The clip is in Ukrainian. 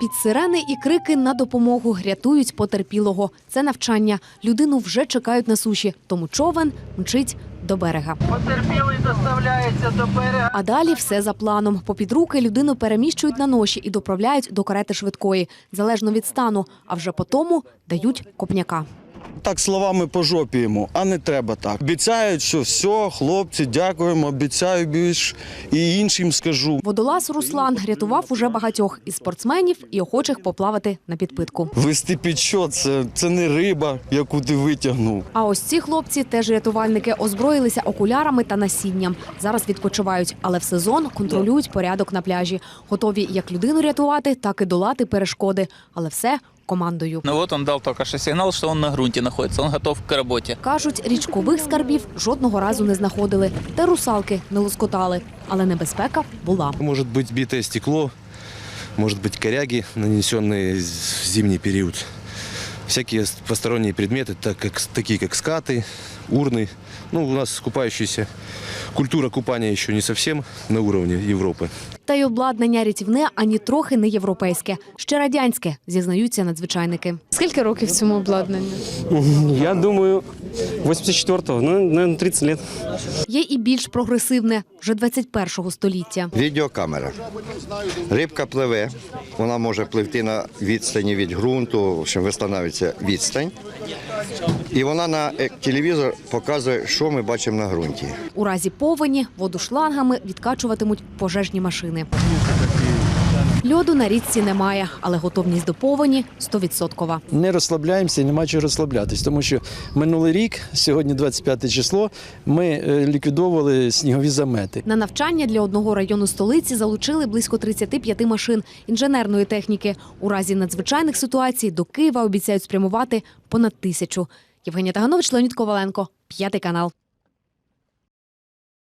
Під сирени і крики на допомогу рятують потерпілого. Це навчання. Людину вже чекають на суші, тому човен мчить до берега. Потерпілий доставляється до берега. А далі все за планом. Попід руки людину переміщують на ноші і доправляють до карети швидкої, залежно від стану. А вже по тому дають копняка. Так словами по жопі йому, а не треба так. Обіцяють, що все, хлопці, дякуємо, обіцяю більш і іншим скажу. Водолаз Руслан рятував уже багатьох і спортсменів, і охочих поплавати на підпитку. Вести під що це, це не риба, яку ти витягнув. А ось ці хлопці, теж рятувальники, озброїлися окулярами та насінням. Зараз відпочивають, але в сезон контролюють порядок на пляжі. Готові як людину рятувати, так і долати перешкоди. Але все командою. Ну вот он дал только что сигнал, что он на грунте находится, он готов к работе. Кажуть, річкових скарбів жодного разу не знаходили, та русалки не лоскотали. Але небезпека була. Может быть битое стекло, может быть коряги, нанесенные в зимний период. Всякие посторонние предметы, так как, такие как скаты, урны. Ну, у нас купающиеся культура купания еще не совсем на уровне Европы. Та й обладнання рятівне ані трохи не європейське, ще радянське, зізнаються надзвичайники. Скільки років цьому обладнанню? Я думаю, 84-го, ну, наверное, 30 лет. Є і більш прогресивне вже 21-го століття. Відеокамера. Рибка пливе, вона може пливти на відстані від ґрунту, в общем, встановлюється відстань. І вона на е, телевізор показує, що ми бачимо на ґрунті. У разі повені воду шлангами відкачуватимуть пожежні машини. Льоду на річці немає, але готовність до повені 100%. не розслабляємося і нема чого розслаблятись, тому що минулий рік, сьогодні 25 число, ми е, ліквідовували снігові замети. На навчання для одного району столиці залучили близько 35 машин інженерної техніки. У разі надзвичайних ситуацій до Києва обіцяють спрямувати понад тисячу. Євгенія Таганович, Леонід Коваленко, п'ятий канал.